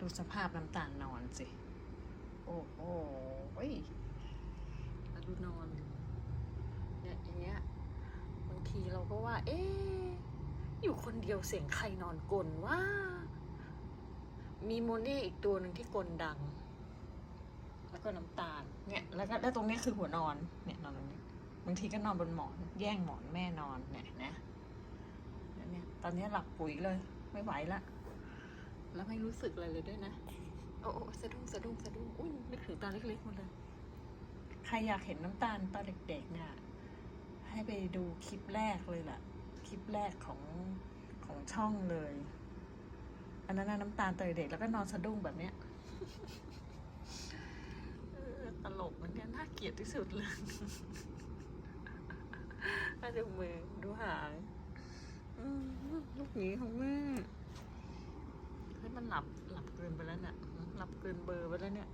ดูสภาพน้ำตาลนอนสิ โอ้โหยแล้วดูนอน เนี่ยอย่างเงี้ย บางทีเราก็ว่า เอ๊อยู่คนเดียวเสียงใครนอนกลนว่า มีโมเน่อีกตัวหนึ่งที่กลดัง แล้วก็น้ำตาล เนี่ย แล้วก็แล้วตรงนี้คือหัวนอน เนี่ยนอนตรงนี้บางทีก็นอนบนหมอน แย่งหมอนแม่นอนเนี่ยนะ แล้วเนี่ย ตอนนี้หลับปุ๋ยเลย ไม่ไหวละ แล้วไม่รู้สึกอะไรเลยด้วยนะ โอ้โอ้สะดุ้งสะดุ้งสะดุ้งอุ้ยนึกถึงตอนเล็กๆหมดเลย ใครอยากเห็นน้ำตาลตอนเด็กๆเนี่ยให้ไปดูคลิปแรกเลยล่ะ คลิปแรกของของช่องเลย อันนั้นน่ะน้ำตาลตอนเด็กแล้วก็นอนสะดุ้งแบบเนี้ยเออตลกมันเนี่ยน่าเกลียดที่สุดเลยน่าดูมือดูหางอืมลูกหนี้ของแม่เฮ้ย มันหลับหลับเกินไปแล้วเนี่ยหลับเกินเบอร์ไปแล้วเนี่ย